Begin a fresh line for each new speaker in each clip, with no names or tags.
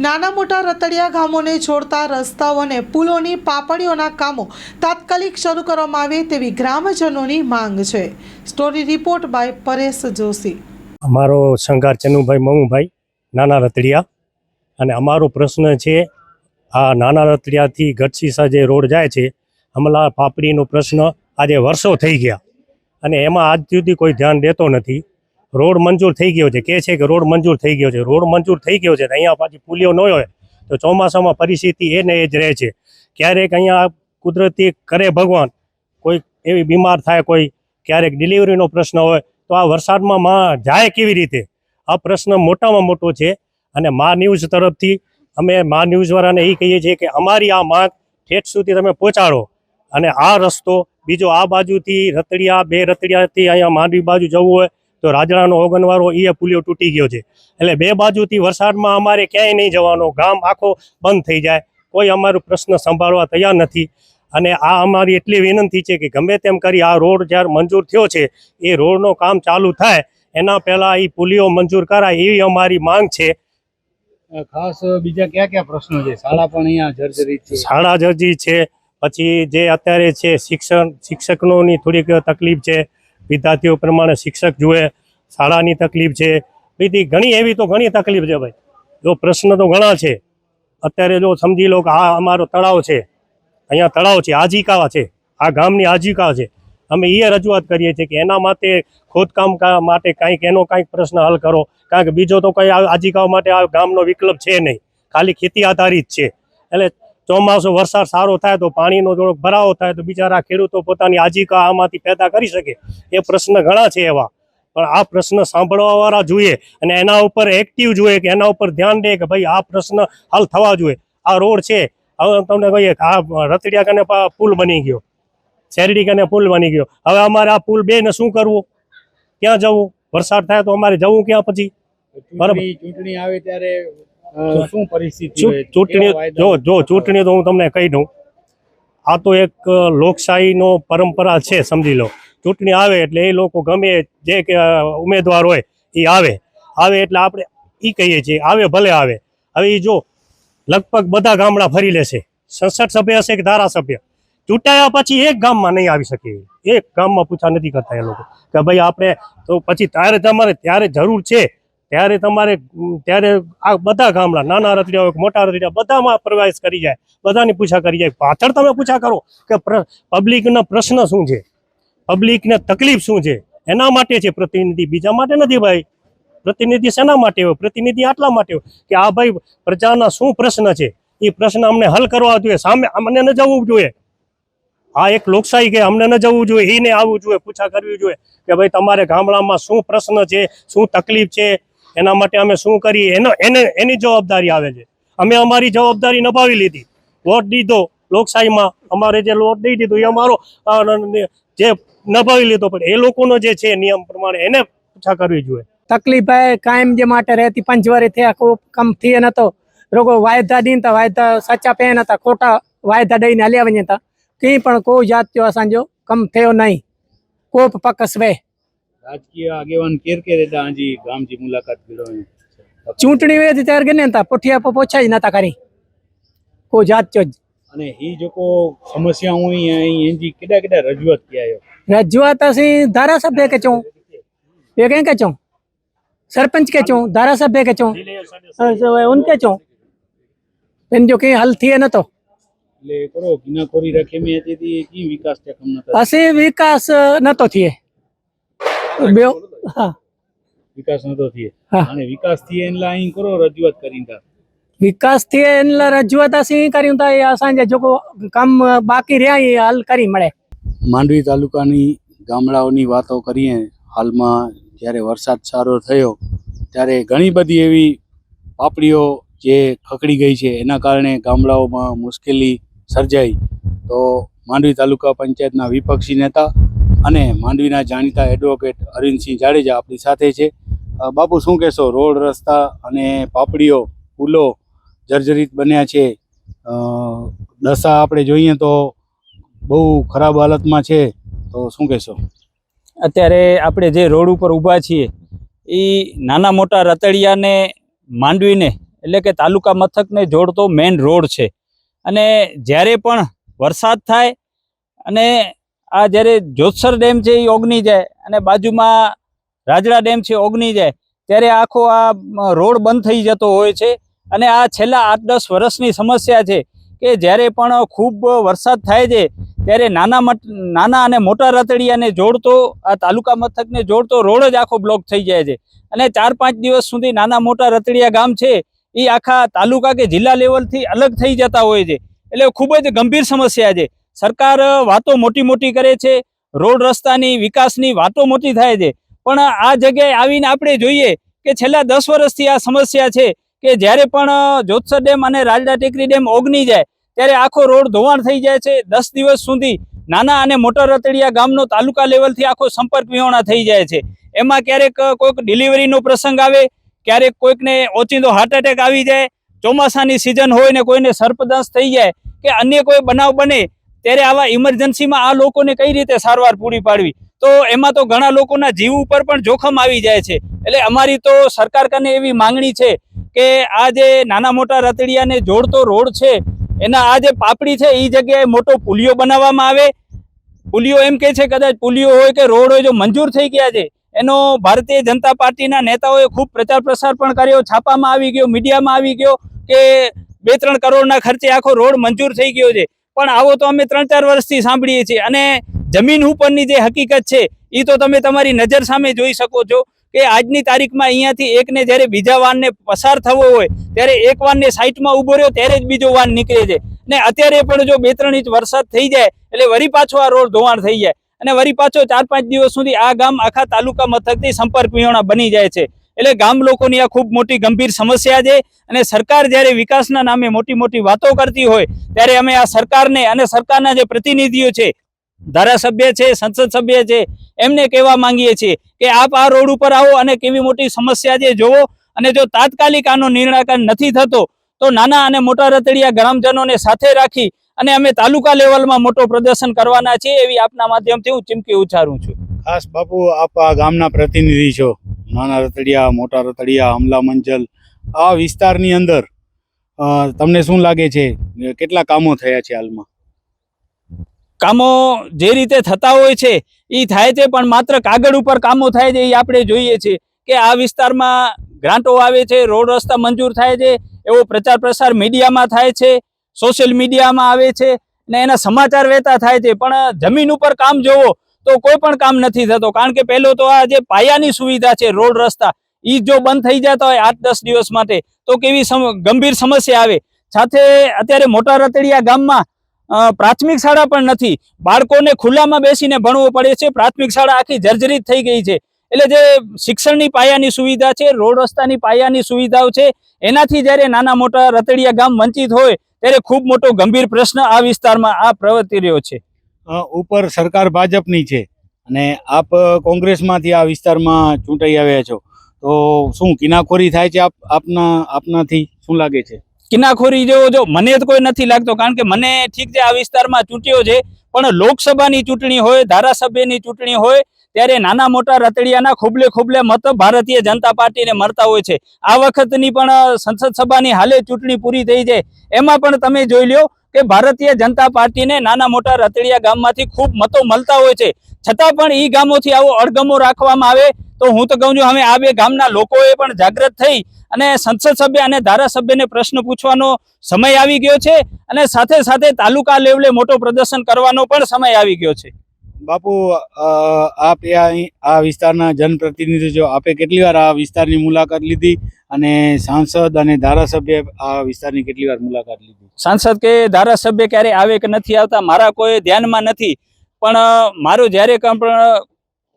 નાના મોટા રતડિયા ગામોને જોડતા રસ્તાઓ અને પુલોની પાપડીઓના કામો તાત્કાલિક શરૂ કરવામાં આવે તેવી ગ્રામજનોની માંગ છે. Story report by Paresh Joshi.
અમારો શંગાર ચનુભાઈ મમુભાઈ નાના રતડિયા. અને અમારો પ્રશ્ન છે, આ નાના રતડિયાથી ગઢસીસા જે રોડ જાય છે હમલા પાપડીનો પ્રશ્ન આજે વર્ષો થઈ ગયા. અને એમાં આજ સુધી કોઈ ધ્યાન દેતો નથી. રોડ મંજૂર થઈ ગયો છે. કે છે કે રોડ મંજૂર થઈ ગયો છે. રોડ મંજૂર થઈ ગયો છે અહીંયા પાછી પુલિયો ન હોય તો ચોમાસામાં પરિસ્થિતિ એને એ જ રહે છે. ક્યારેક અહીંયા કુદરતી કરે ભગવાન, કોઈ એવી બીમાર થાય કોઈ, ક્યારેક ડિલિવરીનો પ્રશ્ન હોય તો આ વરસાદમાં માં જાય કેવી રીતે? આ પ્રશ્ન મોટામાં મોટો છે અને મા ન્યૂઝ તરફથી અમે મા ન્યૂઝવાળાને એ કહીએ છીએ કે અમારી આ માંગ ઠેઠ સુધી તમે પહોંચાડો. અને આ રસ્તો બીજો આ બાજુથી રતડિયા, બે રતડિયાથી અહીંયા માંડવી બાજુ જવું હોય તો રાજડાનો ઓગનવાળો એ પુલિયો તૂટી ગયો છે. એટલે બે બાજુથી વરસાદમાં અમારે ક્યાંય નહીં જવાનો. ગામ આખો બંધ થઈ જાય. કોઈ અમારો પ્રશ્ન સંભાળવા તૈયાર નથી. અને આ અમારી એટલી વિનંતી છે કે ગમે તેમ કરી આ રોડ જ્યારે મંજૂર થયો છે એ રોડનો કામ ચાલુ થાય. એના પહેલાં એ પુલિયો મંજૂર કરાય એવી અમારી માંગ છે.
ખાસ બીજા કયા કયા પ્રશ્નો છે? શાળા પણ અહીંયા છે.
શાળા જર્જી છે. પછી જે અત્યારે છે શિક્ષણ શિક્ષકોની થોડીક તકલીફ છે. વિદ્યાર્થીઓ પ્રમાણે શિક્ષક જુએ. શાળાની તકલીફ છે. બીજી ઘણી એવી તો ઘણી તકલીફ છે ભાઈ. જો પ્રશ્ન તો ઘણા છે. અત્યારે જો સમજી લો કે આ અમારો તળાવ છે. અહીંયા તળાવ છે આજીકા છે. આ ગામની આજીકા છે. અમે એ રજૂઆત કરીએ છીએ કે એના માટે ખોદકામ માટે કાંઈક એનો કાંઈક પ્રશ્ન હલ કરો. કારણ કે બીજો તો કંઈ આ આજીવિકા માટે આ ગામનો વિકલ્પ છે નહીં. ખાલી ખેતી આધારિત છે. એટલે ચોમાસું વરસાદ સારો થાય તો પાણીનો થોડોક ભરાવો થાય તો બિચારા ખેડૂતો પોતાની આજીકા આમાંથી પેદા કરી શકે. એ પ્રશ્ન ઘણા છે એવા. પણ આ પ્રશ્ન સાંભળવાવાળા જોઈએ અને એના ઉપર એક્ટિવ જોઈએ કે એના ઉપર ધ્યાન દે કે ભાઈ આ પ્રશ્ન હલ થવા જોઈએ. આ રોડ છે. હવે તમને કહીએ કે આ રતડિયા કને પુલ બની ગયો. શેરડી કને પુલ બની ગયો. હવે અમારે આ પુલ બે ને શું કરવું? ક્યાં જવું? વરસાદ થાય તો અમારે જવું ક્યાં પછી? બરાબર.
ચૂંટણી આવે ત્યારે શું પરિસ્થિતિ
ચૂંટણી જો જો ચૂંટણી તો હું તમને કહી દઉં. આ તો એક લોકશાહીનો પરંપરા છે સમજી લો. ચૂંટણી આવે એટલે એ લોકો ગમે જે ઉમેદવાર હોય એ આવે. આવે એટલે આપણે એ કહીએ છીએ, આવે ભલે આવે. હવે એ જો લગભગ બધા ગામડા ફરી લેશે. સંસદ સભ્ય હશે કે ધારાસભ્ય? ચૂંટાયા પછી એક ગામમાં નહીં આવી શકે એક ગામમાં પૂછા નથી કરતા એ લોકો કે ભાઈ આપણે તો પછી ત્યારે તમારે ત્યારે જરૂર છે. ત્યારે તમારે ત્યારે આ બધા ગામડા, નાના રતડિયા હોય મોટા રતડિયા, બધામાં પ્રવાસ કરી જાય. બધાની પૂછા કરી જાય. પાછળ તમે પૂછા કરો કે પબ્લિકના પ્રશ્ન શું છે? પબ્લિકને તકલીફ શું છે? એના માટે છે પ્રતિનિધિ. બીજા માટે નથી ભાઈ. પ્રતિનિધિ શેના માટે હોય? પ્રતિનિધિ આટલા માટે હોય કે આ ભાઈ પ્રજાના શું પ્રશ્ન છે? એ પ્રશ્ન અમને હલ કરવા જોઈએ. સામે અમને ન જવું જોઈએ. આ એક લોકશાહી કે અમને ન જવું જોઈએ. એને આવવું જોઈએ, પૂછા કરવી જોઈએ કે ભાઈ તમારે ગામડામાં શું પ્રશ્ન છે? શું તકલીફ છે? એના માટે અમે શું કરીએ? એનો, એને, એની જવાબદારી આવે છે. અમે અમારી જવાબદારી નભાવી લીધી. વોટ દીધો લોકશાહીમાં. અમારે જે વોટ દઈ દીધો એ અમારો જે નભાવી લીધો. પડે એ લોકોનો જે છે નિયમ પ્રમાણે એને પૂછા કરવી જોઈએ.
તકલીફ કાયમ જે માટે રહેતી પંચવારી થયા ખૂબ કમ થઈ તો રોગો વાયદા દઈને તા વાયદા સાચા પહેન હતા ખોટા વાયદા દઈને હલ્યા વञे હતા. કંઈ પણ કોઈ જાત થયો સાંજો કમ થયો નહીં. કોપ પકસ વે.
રાજકીય આગેવાન કેર કેર હતા હાજી ગામજી મુલાકાત કર્યો
ચૂંટણી વેદ ત્યારે ગને હતા પોઠિયા પોછા જ નતા કરી કોઈ જાત્યો જ
અને એ જેકો સમસ્યા હોય અહીં એની કેડા કેડા રજૂઆત કયાયો
રજૂઆત અસી ધારાસભ્ય કે ચું ये कहीं के चुं सरपंच के चुं धारासभ्य के चुं अ, उनके चुं इन जो कहीं हल थिए न तो
એટલે કરો કિનાખોરી રાખે મેં તેથી કી વિકાસ છે કમ નતા
असी विकास न तो थिए ॿियो हा
વિકાસ નતો થયે
હા.
અને વિકાસ થયે એટલે અહીં કરો રજૂઆત કરીને
વિકાસથી એટલે રજૂઆત સી કર્યું તો સાંજે જો કામ બાકી રહ્યા, એ હાલ કરી મળે.
માંડવી તાલુકાની ગામડાઓની વાતો કરીએ, હાલમાં જ્યારે વરસાદ સારો થયો, ત્યારે ઘણી બધી એવી પાપડીઓ જે ખકડી ગઈ છે, એના કારણે ગામડાઓમાં મુશ્કેલી સર્જાઈ. તો માંડવી તાલુકા પંચાયતના વિપક્ષી નેતા અને માંડવીના જાણીતા એડવોકેટ અરવિંદસિંહ જાડેજા આપણી સાથે છે. બાપુ શું કહેશો? રોડ રસ્તા અને પાપડીઓ પુલો જર્જરિત બન્યા છે. દશા આપણે જોઈએ તો બહુ ખરાબ હાલતમાં છે. તો શું કહેશો?
અત્યારે આપણે જે રોડ ઉપર ઊભા છીએ, એ નાના મોટા રતડિયાને માંડવીને, એટલે કે તાલુકા મથકને જોડતો મેઇન રોડ છે. અને જ્યારે પણ વરસાદ થાય, અને આ જ્યારે જોતસર ડેમ છે એ ઓગની જાય, અને બાજુમાં રાજડા ડેમ છે ઓગની જાય, ત્યારે આખો આ રોડ બંધ થઈ જતો હોય છે. અને આ છેલ્લા આઠ દસ વર્ષની સમસ્યા છે કે જ્યારે પણ ખૂબ વરસાદ થાય છે, ત્યારે નાના નાના અને મોટા રતડિયાને જોડતો, આ તાલુકા મથકને જોડતો રોડ જ આખો બ્લોક થઈ જાય છે. અને ચાર પાંચ દિવસ સુધી નાના મોટા રતડિયા ગામ છે, એ આખા તાલુકા કે જિલ્લા લેવલથી અલગ થઈ જતા હોય છે. એટલે ખૂબ જ ગંભીર સમસ્યા છે. સરકાર વાતો મોટી મોટી કરે છે, રોડ રસ્તાની વિકાસની વાતો મોટી થાય છે. પણ આ જગ્યાએ આવીને આપણે જોઈએ કે છેલ્લા દસ વર્ષથી આ સમસ્યા છે કે જ્યારે પણ જોતસર ડેમ અને રાજડા ટેકરી ડેમ ઓગની જાય, ત્યારે આખો રોડ ધોવાણ થઈ જાય છે. દસ દિવસ સુધી નાના અને મોટા રતડિયા ગામનો તાલુકા લેવલથી આખો સંપર્ક વિહોણા થઈ જાય છે. એમાં ક્યારેક કોઈક ડિલિવરીનો પ્રસંગ આવે, ક્યારેક કોઈકને ઓચિંતો હાર્ટ એટેક આવી જાય, ચોમાસાની સિઝન હોય ને કોઈને સર્પદંશ થઈ જાય, કે અન્ય કોઈ બનાવ બને, ત્યારે આવા ઇમરજન્સીમાં આ લોકોને કઈ રીતે સારવાર પૂરી પાડવી? તો એમાં તો ઘણા લોકોના જીવ ઉપર પણ જોખમ આવી જાય છે. એટલે અમારી તો સરકાર કને એવી માંગણી છે કે આ જે નાના મોટા રતડિયાને જોડતો રોડ છે, એના આ જે પાપડી છે એ જગ્યાએ મોટો પુલિયો બનાવવામાં આવે. પુલિયો એમ કે છે કદાચ પુલિયો હોય કે રોડ હોય, જો મંજૂર થઈ ગયા છે, એનો ભારતીય જનતા પાર્ટીના નેતાઓએ ખૂબ પ્રચાર પ્રસાર પણ કર્યો, છાપામાં આવી ગયો, મીડિયામાં આવી ગયો કે બે ત્રણ કરોડના ખર્ચે આખો રોડ મંજૂર થઈ ગયો છે. પણ આવો તો અમે ત્રણ ચાર વર્ષથી સાંભળીએ છીએ. અને જમીન ઉપરની જે હકીકત છે એ તો તમે તમારી નજર સામે જોઈ શકો છો કે આજની તારીખમાં અહીંયાથી એકને જ્યારે બીજા વાનને પસાર થવો હોય, ત્યારે એક વાનને સાઈટમાં ઊભો રહ્યો, ત્યારે જ બીજો વાન નીકળે છે. ને અત્યારે પણ જો બે ત્રણ ઇંચ વરસાદ થઈ જાય, એટલે વરી પાછો આ રોડ ધોવાણ થઈ જાય. અને વરી પાછો ચાર પાંચ દિવસ સુધી આ ગામ આખા તાલુકા મથકથી સંપર્ક વિહોણા બની જાય છે. એટલે ગામ લોકોની આ ખૂબ મોટી ગંભીર સમસ્યા છે. અને સરકાર જ્યારે વિકાસના નામે મોટી મોટી વાતો કરતી હોય, ત્યારે અમે આ સરકારને અને સરકારના જે પ્રતિનિધિઓ છે ધારાસભ્ય છે, સંસદ સભ્ય છે, એમને કહેવા માંગીએ છીએ કે આપ આ રોડ ઉપર આવો અને કેવી મોટી સમસ્યા છે જોવો. અને જો તાત્કાલિક આનો નિર્ણાયક નથી થતો, તો નાના અને મોટા રતડિયા ગ્રામજનોને સાથે રાખી અને અમે તાલુકા લેવલમાં મોટો પ્રદર્શન કરવાના છીએ એવી આપના માધ્યમથી હું ચીમકી ઉચ્ચારું છું.
ખાસ બાપુ, આપ આ ગામના પ્રતિનિધિ છો. નાના રતડિયા, મોટા રતડિયા અમલા મંજલ આ વિસ્તારની અંદર તમને શું લાગે છે? કેટલા કામો થયા છે હાલમાં?
કામો જે રીતે થતા હોય છે એ થાય છે, પણ માત્ર કાગળ ઉપર કામો થાય છે એ આપણે જોઈએ છીએ કે આ વિસ્તારમાં ગ્રાન્ટો આવે છે, રોડ રસ્તા મંજૂર થાય છે, એવો પ્રચાર પ્રસાર મીડિયામાં થાય છે, સોશિયલ મીડિયામાં આવે છે, ને એના સમાચાર વહેતા થાય છે, પણ જમીન ઉપર કામ જોવો તો કોઈ પણ કામ નથી થતો, કારણ કે પહેલો તો આ જે પાયાની સુવિધા છે, રોડ રસ્તા એ જો બંધ થઈ જતા હોય આઠ દસ દિવસ માટે, તો કેવી ગંભીર સમસ્યા આવે. સાથે અત્યારે મોટા રતડિયા ગામમાં પ્રાથમિક શાળા પણ નથી. બાળકોને ખુલ્લામાં બેસીને ભણવું પડે છે. પ્રાથમિક શાળા આખી જર્જરિત થઈ ગઈ છે. એટલે જે શિક્ષણની પાયાની સુવિધા છે, રોડ રસ્તાની પાયાની સુવિધાઓ છે, એનાથી જ્યારે નાના મોટા રતડિયા ગામ વંચિત હોય, ત્યારે ખૂબ મોટો ગંભીર પ્રશ્ન આ વિસ્તારમાં આ પ્રવર્તી રહ્યો છે.
ઉપર સરકાર ભાજપની છે અને આપ કોંગ્રેસમાંથી આ વિસ્તારમાં ચૂંટાઈ આવ્યા છો. તો શું કિનાખોરી થાય છે આપ, આપના, આપનાથી શું લાગે છે?
કિનાખોરી જેવો જો મને તો કોઈ નથી લાગતો, કારણ કે મને ઠીક છે આ વિસ્તારમાં ચૂંટ્યો છે, પણ લોકસભાની ચૂંટણી હોય, ધારાસભ્યની ચૂંટણી હોય, ત્યારે નાના મોટા રતડિયાના ખૂબલે ખૂબલે મત ભારતીય જનતા પાર્ટીને મળતા હોય છે. આ વખતની પણ સંસદ સભાની હાલે ચૂંટણી પૂરી થઈ છે. એમાં પણ તમે જોઈ લ્યો કે ભારતીય જનતા પાર્ટીને નાના મોટા રતડિયા ગામમાંથી ખૂબ મતો મળતા હોય છે. છતાં પણ એ ગામોથી આવો અણગમો રાખવામાં આવે, તો હું તો કહું છું, હવે આ બે ગામના લોકોએ પણ જાગૃત થઈ અને સંસદ સભ્ય અને ધારાસભ્યને પ્રશ્ન પૂછવાનો સમય આવી ગયો છે અને સાથે સાથે તાલુકા લેવલે મોટો પ્રદર્શન કરવાનો પણ સમય આવી ગયો છે.
બાપુ આપ આ વિસ્તારના જનપ્રતિનિધિ જો આપે કેટલી વાર આ વિસ્તારની મુલાકાત લીધી અને સાંસદ અને ધારાસભ્ય આ વિસ્તારની કેટલી વાર મુલાકાત લીધી?
સાંસદ કે ધારાસભ્ય ક્યારે આવે કે નથી આવતા મારા કોઈ ધ્યાનમાં નથી. પણ મારો જ્યારે પણ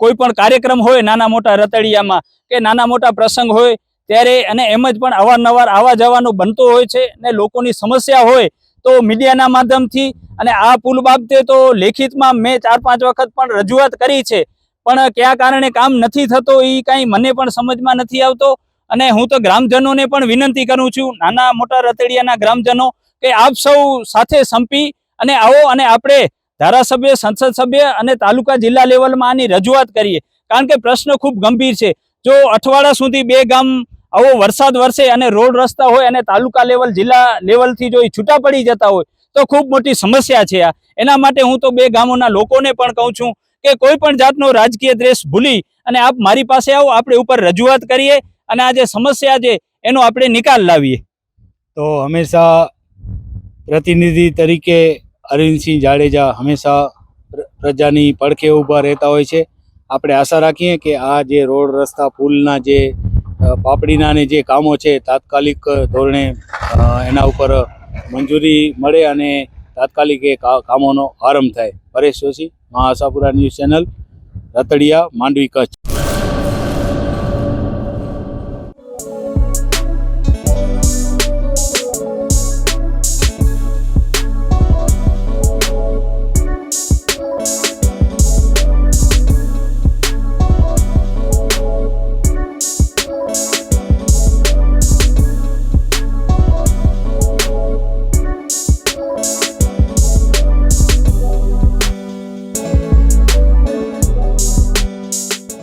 કોઈ પણ કાર્યક્રમ હોય નાના મોટા રતડિયામાં કે નાના મોટા પ્રસંગ હોય ત્યારે અને એમ જ પણ અવારનવાર આવવા જવાનું બનતું હોય છે ને લોકોની સમસ્યા હોય તો મીડિયાના માધ્યમથી અને આ પુલ બાબતે તો લેખિતમાં મેં ચાર પાંચ વખત પણ રજૂઆત કરી છે. પણ કયા કારણે કામ નથી થતો એ કાંઈ મને પણ સમજમાં નથી આવતો અને હું તો ગ્રામજનોને પણ વિનંતી કરું છું, નાના મોટા રતડિયાના ગ્રામજનો કે આપ સૌ સાથે સંપી અને આવો અને આપણે ધારાસભ્ય, સંસદ સભ્ય અને તાલુકા જિલ્લા લેવલમાં આની રજૂઆત કરીએ. કારણ કે પ્રશ્ન ખૂબ ગંભીર છે. જો અઠવાડિયા સુધી બે ગામ આવો વરસાદ વરસે અને રોડ રસ્તા હોય અને તાલુકા લેવલ, જિલ્લા લેવલથી જો એ છૂટા પડી જતા હોય, તો ખૂબ મોટી સમસ્યા છે આ. એના માટે હું તો બે ગામોના લોકોને પણ કહું છું કે કોઈ પણ જાતનો રાજકીય દ્વેષ ભૂલી અને આપ મારી પાસે આવો, આપણે ઉપર રજૂઆત કરીએ અને આ જે સમસ્યા છે, એનો આપણે નિકાલ લાવીએ.
તો હંમેશા પ્રતિનિધિ તરીકે અરવિંદસિંહ જાડેજા હંમેશા પ્રજાની પડખે ઊભા રહેતા હોય છે. આપણે આશા રાખીએ કે આ જે રોડ રસ્તા, પુલના જે પાપડીના જે કામો છે તાત્કાલિક ધોરણે એના ઉપર મંજૂરી મળે અને તાત્કાલિક એ કામોનો આરંભ થાય. Paresh Joshi મહાસાપુરા news channel, Ratadiya, Mandvi Kutch.